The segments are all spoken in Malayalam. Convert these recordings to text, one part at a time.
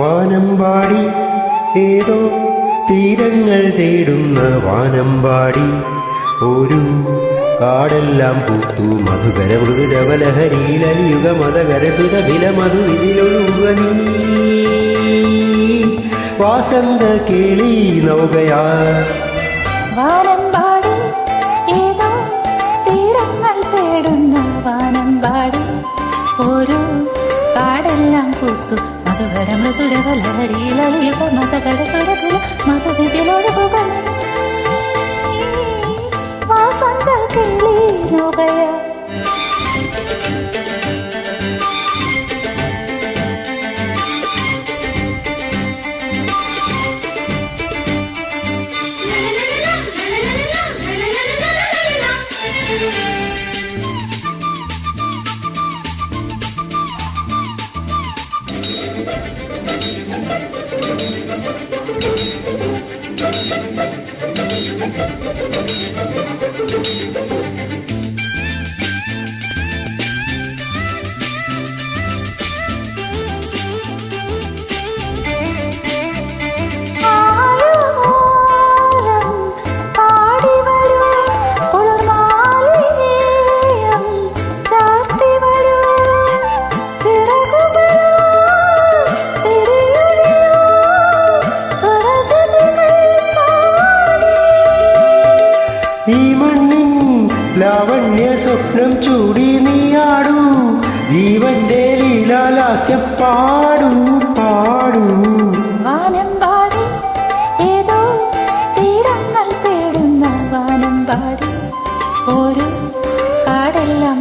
വാനമ്പാടി ഏതോ തീരങ്ങൾ തേടുന്ന വാനമ്പാടി ഒരു കാടെല്ലാം പൂത്തു മധുകര മൃദുരവലഹരിയിലലിയുക മതകര സുരഭില മധു ഇതിലൊഴുക നീ. വാസന്ത കേളി നൗകയാ. ഏതോ തീരങ്ങൾ തേടുന്ന ഒരു കാടെല്ലാം പൂത്തു മധുകര മൃദുര വലഹരിയിലൊഴിയുക മതകര സുരഭില മധുവിതിലൊഴുകുക വാസന്ത കിളി നോകയ ആലോലം ഈ മണ്ണിൻ ലാവണ്യ സ്വപ്നം ചൂടി നീയാടൂ ജീവന്റെ ലീലാലാസ്യം പാടു പാടൂ. വാനമ്പാടി ഏതോ തീരങ്ങൾ തേടുന്ന വാനമ്പാടി ഒരു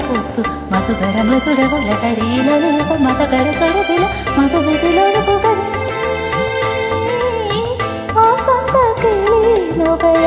പൂത്തു മധുകര മധുര വലകരിയിലൊഴുക മതകര സ്വരത്തില മധുവിതിലൊഴുകുക നോകയ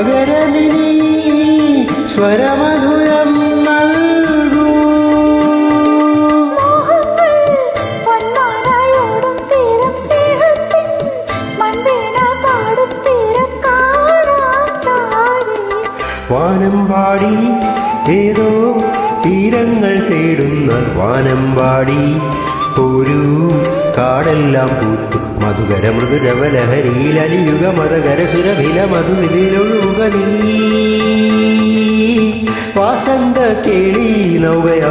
തീരം സ്വരമധുരം താഴെ വാനമ്പാടി ഏതോ തീരങ്ങൾ തേടുന്ന വാനമ്പാടി ഒരു കാടെല്ലാം പൂത്തു మధుగర మృదురవలహరీలలియుగ మధుగర సురభిల మధుమిదిలుగనీ ವಾಸಂದ ಕೇಳಿ ನೌಗಯ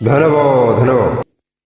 ಧನವೋ ಧನವೋ